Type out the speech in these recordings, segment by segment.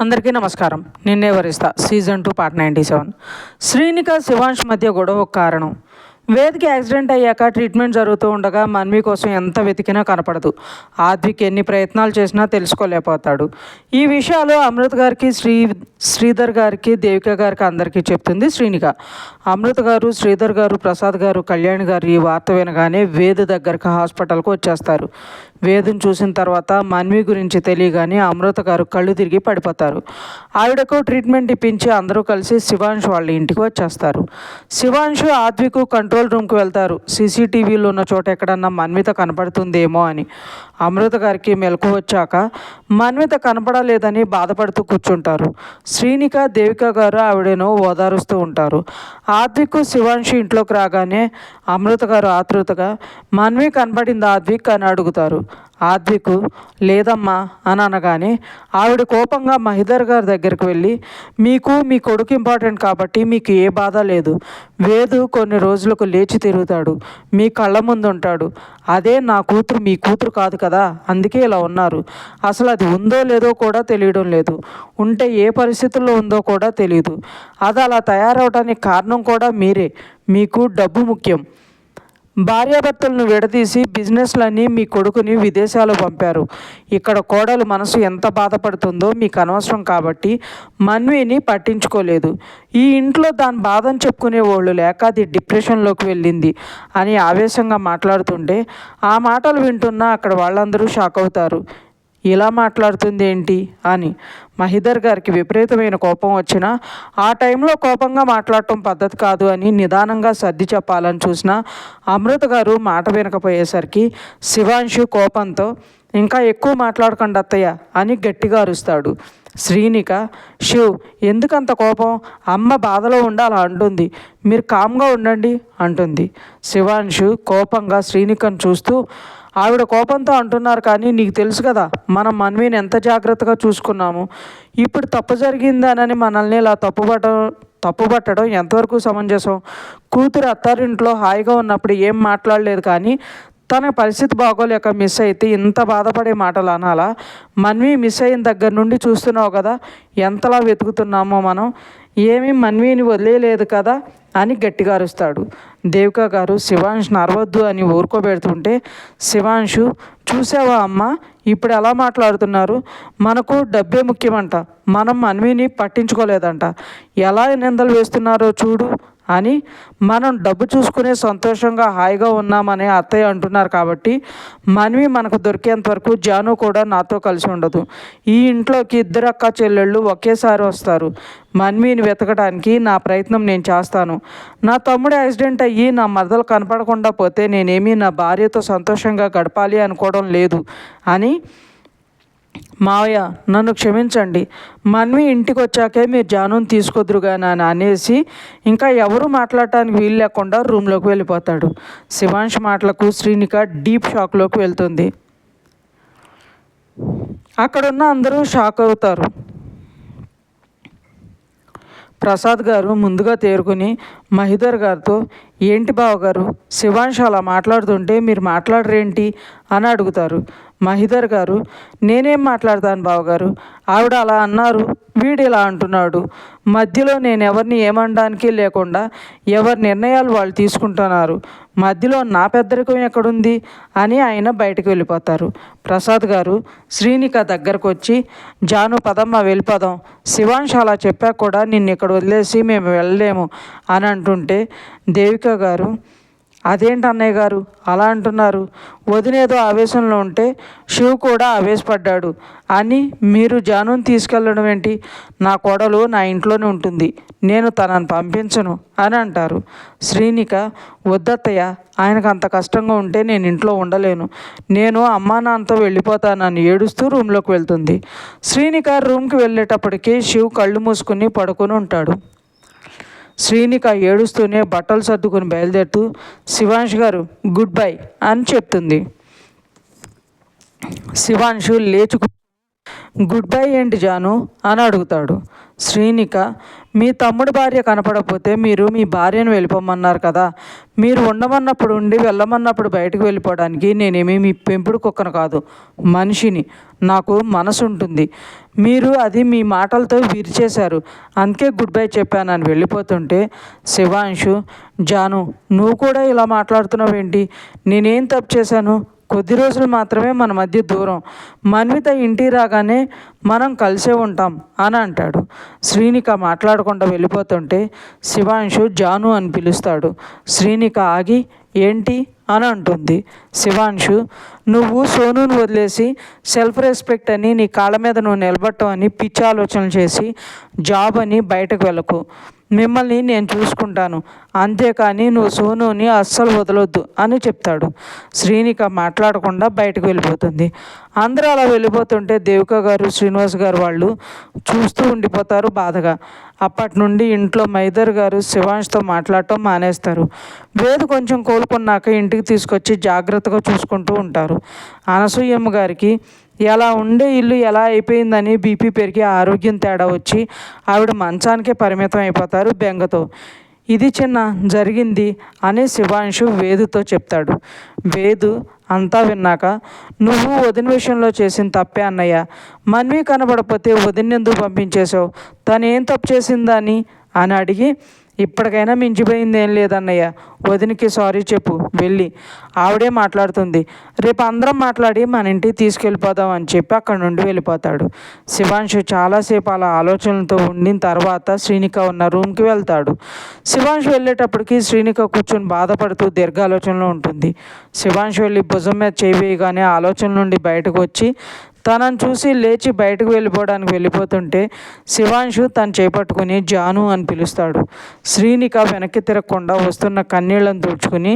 అందరికీ నమస్కారం. నిన్నే వరిస్తా season two part ninety seven. Srinika Shivansh మధ్య గొడవ ఒక కారణం? వేదికి యాక్సిడెంట్ అయ్యాక ట్రీట్మెంట్ జరుగుతూ ఉండగా మన్వి కోసం ఎంత వెతికినా కనపడదు. ఆద్విక్ ఎన్ని ప్రయత్నాలు చేసినా తెలుసుకోలేకపోతాడు. ఈ విషయాలు అమృత్ గారికి శ్రీ శ్రీధర్ గారికి దేవిక గారికి అందరికీ చెప్తుంది శ్రీనిక. అమృత్ గారు శ్రీధర్ గారు ప్రసాద్ గారు కళ్యాణ్ గారు ఈ వార్త వినగానే వేద దగ్గరకు హాస్పిటల్కి వచ్చేస్తారు. వేదుని చూసిన తర్వాత మన్వి గురించి తెలియగానే అమృత గారు కళ్ళు తిరిగి పడిపోతారు. ఆవిడకు ట్రీట్మెంట్ ఇప్పించి అందరూ కలిసి శివాంశు వాళ్ళ ఇంటికి వచ్చేస్తారు. శివాంశు ఆద్వికు కంట్రోల్ రూమ్కి వెళ్తారు. సీసీటీవీలో ఉన్న చోట ఎక్కడన్నా మన్విత కనపడుతుందేమో అని. అమృత గారికి మెలకు వచ్చాక మన్విత కనపడలేదని బాధపడుతూ కూర్చుంటారు. శ్రీనిక దేవిక గారు ఆవిడను ఓదారుస్తూ ఉంటారు. ఆద్వికు శివాంశు ఇంట్లోకి రాగానే అమృత గారు ఆతృతగా మన్వి కనబడింది ఆద్విక్ అని అడుగుతారు. ఆద్విక్? లేదమ్మా అని అనగానే ఆవిడ కోపంగా మహిదర్ గారి దగ్గరికి వెళ్ళి మీకు మీ కొడుకు ఇంపార్టెంట్ కాబట్టి మీకు ఏ బాధ లేదు. వేదు కొన్ని రోజులకు లేచి తిరుగుతాడు. మీ కళ్ళ ముందు ఉంటాడు. అదే నా కూతురు మీ కూతురు కాదు కదా? అందుకే ఇలా ఉన్నారు. అసలు అది ఉందో లేదో కూడా తెలియడం లేదు. ఉంటే ఏ పరిస్థితుల్లో ఉందో కూడా తెలియదు అది అలా తయారవడానికి కారణం కూడా మీరే. మీకు డబ్బు ముఖ్యం. భార్యాభర్తలను విడదీసి బిజినెస్లన్నీ మీ కొడుకుని విదేశాలు పంపారు. ఇక్కడ కోడలు మనసు ఎంత బాధపడుతుందో మీకు అనవసరం కాబట్టి మన్విని పట్టించుకోలేదు. ఈ ఇంట్లో దాని బాధను చెప్పుకునే వాళ్ళు లేక అది డిప్రెషన్లోకి వెళ్ళింది అని ఆవేశంగా మాట్లాడుతుంటే ఆ మాటలు వింటున్నా అక్కడ వాళ్ళందరూ షాక్ అవుతారు. ఇలా మాట్లాడుతుంది ఏంటి అని మహిదర్ గారికి విపరీతమైన కోపం వచ్చినా ఆ టైంలో కోపంగా మాట్లాడటం పద్ధతి కాదు అని నిదానంగా సర్ది చెప్పాలని చూసిన అమృత గారు మాట వినకపోయేసరికి శివాంశు కోపంతో ఇంకా ఎక్కువ మాట్లాడకండి అత్తయ్య అని గట్టిగా అరుస్తాడు. శ్రీనిక శివ్ ఎందుకంత కోపం? అమ్మ బాధలో ఉండాలా? అంటుంది. మీరు కామ్గా ఉండండి అంటుంది. శివాంశు కోపంగా శ్రీనికను చూస్తూ ఆవిడ కోపంతో అంటున్నారు కానీ నీకు తెలుసు కదా మనం మనవిని ఎంత జాగ్రత్తగా చూసుకున్నాము. ఇప్పుడు తప్పు జరిగిందనని మనల్ని ఇలా తప్పుపట్టడం తప్పుపట్టడం ఎంతవరకు సమంజసం? కూతురు అత్తారింట్లో హాయిగా ఉన్నప్పుడు ఏం మాట్లాడలేదు కానీ తన పరిస్థితి బాగోలేక మిస్ అయితే ఇంత బాధపడే మాటలు అనాలా? మన్వి మిస్ అయిన దగ్గర నుండి చూస్తున్నావు కదా ఎంతలా వెతుకుతున్నామో మనం? ఏమీ మన్వీని వదిలేయలేదు కదా అని గట్టిగా అరుస్తాడు. దేవిక గారు శివాంష్ నరవద్దు అని ఊరుకోబెడుతుంటే శివాంషు చూసావా అమ్మ ఇప్పుడు ఎలా మాట్లాడుతున్నారు? మనకు డబ్బే ముఖ్యమంట. మనం మన్విని పట్టించుకోలేదంట. ఎలా నిందలు వేస్తున్నారో చూడు. అని మనం డబ్బు చూసుకునే సంతోషంగా హాయిగా ఉన్నామని అత్తయ్య అంటున్నారు కాబట్టి మనవి మనకు దొరికేంత వరకు జాను కూడా నాతో కలిసి ఉండదు. ఈ ఇంట్లోకి ఇద్దరు అక్క చెల్లెళ్ళు ఒకేసారి వస్తారు. మన్మీని వెతకడానికి నా ప్రయత్నం నేను చేస్తాను. నా తమ్ముడు యాక్సిడెంట్ అయ్యి నా మరదలు కనపడకుండా పోతే నేనేమీ నా భార్యతో సంతోషంగా గడపాలి అనుకోవడం లేదు అని మావయ్య నన్ను క్షమించండి. మన్వి ఇంటికి వచ్చాకే మీరు జానుని తీసుకొద్దురుగాని అని అనేసి ఇంకా ఎవరు మాట్లాడటానికి వీలు లేకుండా రూమ్లోకి వెళ్ళిపోతాడు. శివాంష్ మాటలకు శ్రీనిక డీప్ షాక్లోకి వెళ్తుంది. అక్కడున్న అందరూ షాక్ అవుతారు. ప్రసాద్ గారు ముందుగా తేరుకుని మహిదర్ గారితో ఏంటి బావగారు? శివాంశ్ అలా మాట్లాడుతుంటే మీరు మాట్లాడరేంటి అని అడుగుతారు. మహిదర్ గారు నేనేం మాట్లాడతాను బావగారు? ఆవిడ అలా అన్నారు. వీడు ఇలా అంటున్నాడు. మధ్యలో నేను ఎవరిని ఏమనడానికి లేకుండా ఎవరి నిర్ణయాలు వాళ్ళు తీసుకుంటున్నారు. మధ్యలో నా పెద్దరికం ఎక్కడుంది అని ఆయన బయటకు వెళ్ళిపోతారు. ప్రసాద్ గారు శ్రీనిక దగ్గరకు వచ్చి జాను పదమ్మ వెళ్ళిపోదాం. శివాంశ్ అలా చెప్పాక కూడా నిన్ను ఇక్కడ వదిలేసి మేము వెళ్ళలేము అని అంటుంటే దేవిక గారు అదేంటి అన్నయ్య గారు? అలా అంటున్నారు. వదినేదో ఆవేశంలో ఉంటే శివ్ కూడా ఆవేశపడ్డాడు. అని మీరు జానుని తీసుకెళ్ళడం ఏంటి? నా కోడలు నా ఇంట్లోనే ఉంటుంది. నేను తనను పంపించను అని అంటారు. శ్రీనిక వద్దత్తయ్య ఆయనకు అంత కష్టంగా ఉంటే నేను ఇంట్లో ఉండలేను. నేను అమ్మా నాన్నతో వెళ్ళిపోతానని ఏడుస్తూ రూమ్లోకి వెళ్తుంది. శ్రీనిక రూమ్కి వెళ్ళేటప్పటికి శివ్ కళ్ళు మూసుకుని పడుకొని ఉంటాడు. శ్రీనిక ఏడుస్తూనే బట్టలు సర్దుకుని బయలుదేరుతూ శివాంష్ గారు గుడ్ బై అని చెప్తుంది. శివాంశు లేచుకు గుడ్ బై ఏంటి జాను? అని అడుగుతాడు. శ్రీనిక మీ తమ్ముడి భార్య కనపడకపోతే మీరు మీ భార్యను వెళ్ళిపోమన్నారు కదా. మీరు ఉండమన్నప్పుడు ఉండి వెళ్ళమన్నప్పుడు బయటకు వెళ్ళిపోవడానికి నేనేమి మీ పెంపుడు కుక్కను కాదు మనిషిని. నాకు మనసు ఉంటుంది. మీరు అది మీ మాటలతో విరిచేశారు. అందుకే గుడ్ బై చెప్పానని వెళ్ళిపోతుంటే శివాంశు జాను నువ్వు కూడా ఇలా మాట్లాడుతున్నావేంటి? నేనేం తప్పు చేశాను? కొద్ది రోజులు మాత్రమే మన మధ్య దూరం. మన్విత ఇంటికి రాగానే మనం కలిసే ఉంటాం అని అంటాడు. శ్రీనిక మాట్లాడకుండా వెళ్ళిపోతుంటే శివాంశు జాను అని పిలుస్తాడు. శ్రీనిక ఆగి ఏంటి? అని అంటుంది. శివాంశు నువ్వు సోనూని వదిలేసి సెల్ఫ్ రెస్పెక్ట్ అని నీ కాళ్ళ మీద నువ్వు నిలబట్టం అని పిచ్చి ఆలోచనలు చేసి జాబ్ అని బయటకు వెళ్ళకు. మిమ్మల్ని నేను చూసుకుంటాను. అంతేకాని నువ్వు సోనుని అస్సలు వదలొద్దు అని చెప్తాడు. శ్రీనిక మాట్లాడకుండా బయటకు వెళ్ళిపోతుంది. అందరూ అలా వెళ్ళిపోతుంటే దేవిక గారు శ్రీనివాస్ గారు వాళ్ళు చూస్తూ ఉండిపోతారు బాధగా. అప్పటి నుండి ఇంట్లో మైదర్ గారు శివాంష్తో మాట్లాడటం మానేస్తారు. వేదు కొంచెం కోలుకున్నాక ఇంటికి తీసుకొచ్చి జాగ్రత్తగా చూసుకుంటూ ఉంటారు. అనసూయమ్మ గారికి ఎలా ఉండే ఇల్లు ఎలా అయిపోయిందని బీపీ పెరిగి ఆరోగ్యం తేడా వచ్చి ఆవిడ మంచానికే పరిమితం అయిపోతారు బెంగతో. ఇది చిన్న జరిగింది అని శివాంశు వేదుతో చెప్తాడు. వేదు అంతా విన్నాక నువ్వు వదిన విషయంలో చేసిన తప్పే అన్నయ్య. మన్వి కనబడపోతే వదిన ఎందుకు పంపించేశావు? తను ఏం తప్పు చేసిందని? అని అడిగి ఇప్పటికైనా మించిపోయింది ఏం లేదన్నయ్య. వదినికి సారీ చెప్పు వెళ్ళి. ఆవిడే మాట్లాడుతుంది. రేపు అందరం మాట్లాడి మన ఇంటికి తీసుకెళ్ళిపోదాం అని చెప్పి అక్కడి నుండి వెళ్ళిపోతాడు. శివాంశు చాలాసేపు అలా ఆలోచనలతో ఉండిన తర్వాత శ్రీనిక ఉన్న రూమ్కి వెళ్తాడు. శివాంశు వెళ్ళేటప్పటికి శ్రీనిక కూర్చొని బాధపడుతూ దీర్ఘ ఆలోచనలో ఉంటుంది. శివాంశు వెళ్ళి భుజం మీద చేయి ఆలోచన నుండి బయటకు వచ్చి తనను చూసి లేచి బయటకు వెళ్ళిపోవడానికి వెళ్ళిపోతుంటే శివాంశు తను చేపట్టుకుని జాను అని పిలుస్తాడు. శ్రీనిక వెనక్కి తిరగకుండా వస్తున్న కన్నీళ్ళను తుడుచుకుని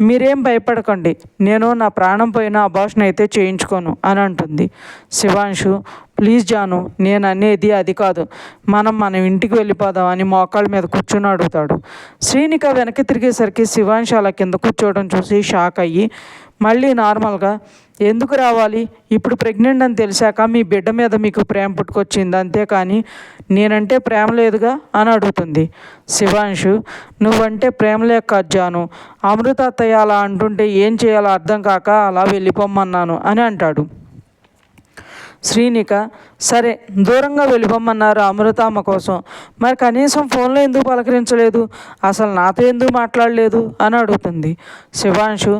మీరేం భయపడకండి. నేను నా ప్రాణం పోయిన అభాషణ అయితే చేయించుకోను అని అంటుంది. శివాంశు ప్లీజ్ జాను నేను అనేది అది కాదు. మనం మన ఇంటికి వెళ్ళిపోదాం అని మోకాళ్ళ మీద కూర్చుని అడుగుతాడు. శ్రీనిక వెనక్కి తిరిగేసరికి శివాంశు అలా కింద కూర్చోవడం చూసి షాక్ అయ్యి మళ్ళీ నార్మల్గా ఎందుకు రావాలి? ఇప్పుడు ప్రెగ్నెంట్ అని తెలిసాక మీ బిడ్డ మీద మీకు ప్రేమ పుట్టుకొచ్చింది అంతేకాని నేనంటే ప్రేమ లేదుగా అని అడుగుతుంది. శివాంశు నువ్వంటే ప్రేమ లేక అజ్జాను. అమృత అత్తయ్య అలా అంటుంటే ఏం చేయాలో అర్థం కాక అలా వెళ్ళిపోమ్మన్నాను అని అంటాడు. శ్రీనిక సరే దూరంగా వెళ్ళిపోమన్నారు అమృతమ్మ కోసం. మరి కనీసం ఫోన్లో ఎందుకు పలకరించలేదు? అసలు నాతో ఎందుకు మాట్లాడలేదు? అని అడుగుతుంది. శివాంశు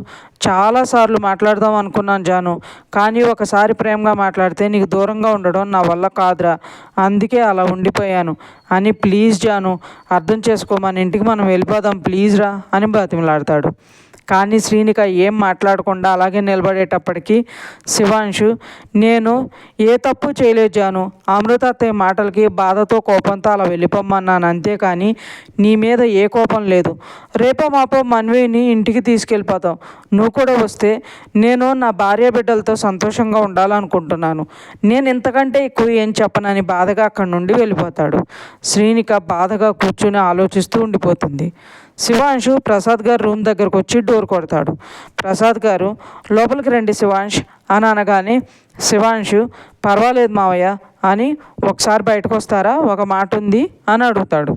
చాలాసార్లు మాట్లాడదాం అనుకున్నాను జాను కానీ ఒకసారి ప్రేమగా మాట్లాడితే నీకు దూరంగా ఉండడం నా వల్ల కాదురా అందుకే అలా ఉండిపోయాను. అని ప్లీజ్ జాను అర్థం చేసుకో మన ఇంటికి మనం వెళ్ళిపోదాం ప్లీజ్ రా అని బతిమలాడతాడు. కానీ శ్రీనిక ఏం మాట్లాడకుండా అలాగే నిలబడేటప్పటికీ శివాంశు నేను ఏ తప్పు చేయలేదు జాను అమృత అత్తయ్య మాటలకి బాధతో కోపంతో అలా వెళ్ళిపోమన్నాను అంతేకాని నీ మీద ఏ కోపం లేదు. రేపో మాపో మన్వేని ఇంటికి తీసుకెళ్ళిపోతాం. నువ్వు కూడా వస్తే నేను నా భార్య బిడ్డలతో సంతోషంగా ఉండాలనుకుంటున్నాను. నేను ఇంతకంటే ఎక్కువ ఏం చెప్పనని బాధగా అక్కడి నుండి వెళ్ళిపోతాడు. శ్రీనిక బాధగా కూర్చుని ఆలోచిస్తూ ఉండిపోతుంది. శివాంశు ప్రసాద్ గారు రూమ్ దగ్గరకు వచ్చి డోర్ కొడతాడు. ప్రసాద్ గారు లోపలికి రండి శివాంష్ అని అనగానే శివాంశు పర్వాలేదు మావయ్య అని ఒకసారి బయటకు వస్తారా? ఒక మాట ఉంది అని అడుగుతాడు.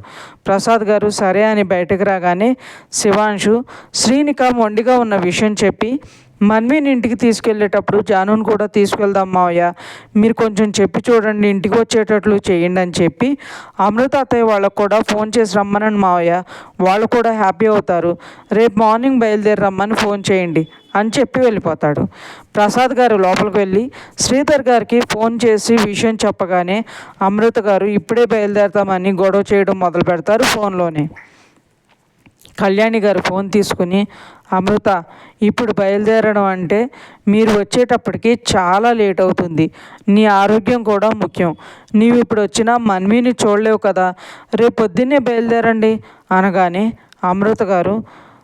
ప్రసాద్ గారు సరే అని బయటకు రాగానే శివాంశు శ్రీనిక మొండిగా ఉన్న విషయం చెప్పి మన్విని ఇంటికి తీసుకెళ్ళేటప్పుడు జానుని కూడా తీసుకెళ్దాం మావయ్య. మీరు కొంచెం చెప్పి చూడండి ఇంటికి వచ్చేటట్లు చేయండి అని చెప్పి అమృత అత్తయ్య వాళ్ళకు కూడా ఫోన్ చేసి రమ్మనండి మావయ్య. వాళ్ళు కూడా హ్యాపీ అవుతారు. రేపు మార్నింగ్ బయలుదేరి రమ్మని ఫోన్ చేయండి అని చెప్పి వెళ్ళిపోతాడు. ప్రసాద్ గారు లోపలికి వెళ్ళి శ్రీధర్ గారికి ఫోన్ చేసి విషయం చెప్పగానే అమృత గారు ఇప్పుడే బయలుదేరతామని గొడవ చేయడం మొదలు పెడతారు ఫోన్లోనే. కళ్యాణి గారు ఫోన్ తీసుకుని అమృత ఇప్పుడు బయలుదేరడం అంటే మీరు వచ్చేటప్పటికి చాలా లేట్ అవుతుంది. నీ ఆరోగ్యం కూడా ముఖ్యం. నీవు ఇప్పుడు వచ్చినా మన్మీని చూడలేవు కదా. రేపు పొద్దున్నే బయలుదేరండి అనగానే అమృత గారు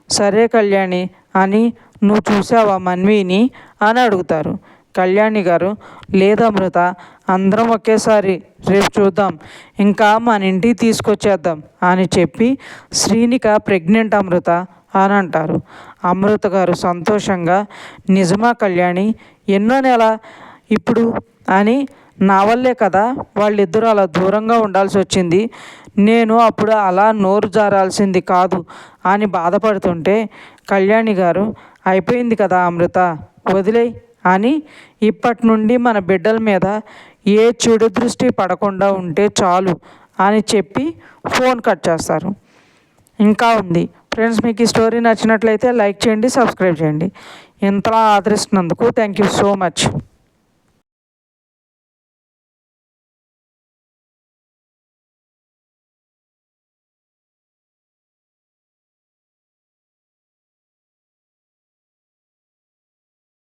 సరే కళ్యాణి అని నువ్వు చూసావా మన్వీని అని అడుగుతారు. కళ్యాణి గారు లేదు అమృత అందరం ఒకేసారి రేపు చూద్దాం. ఇంకా మన ఇంటికి తీసుకొచ్చేద్దాం అని చెప్పి శ్రీనిక ప్రెగ్నెంట్ అమృత అని అంటారు. అమృత గారు సంతోషంగా నిజమా కళ్యాణి ఎన్నో నెల ఇప్పుడు? అని నా వల్లే కదా వాళ్ళిద్దరూ అలా దూరంగా ఉండాల్సి వచ్చింది. నేను అప్పుడు అలా నోరు జారాల్సింది కాదు అని బాధపడుతుంటే కళ్యాణి గారు అయిపోయింది కదా అమృత వదిలేయ్ అని ఇప్పటి నుండి మన బిడ్డల మీద ఏ చెడు దృష్టి పడకుండా ఉంటే చాలు అని చెప్పి ఫోన్ కట్ చేస్తారు. ఇంకా ఉంది. ఫ్రెండ్స్ మీకు ఈ స్టోరీ నచ్చినట్లయితే లైక్ చేయండి సబ్స్క్రైబ్ చేయండి. ఇంతలా ఆదరిస్తున్నందుకు థ్యాంక్ యూ సో మచ్.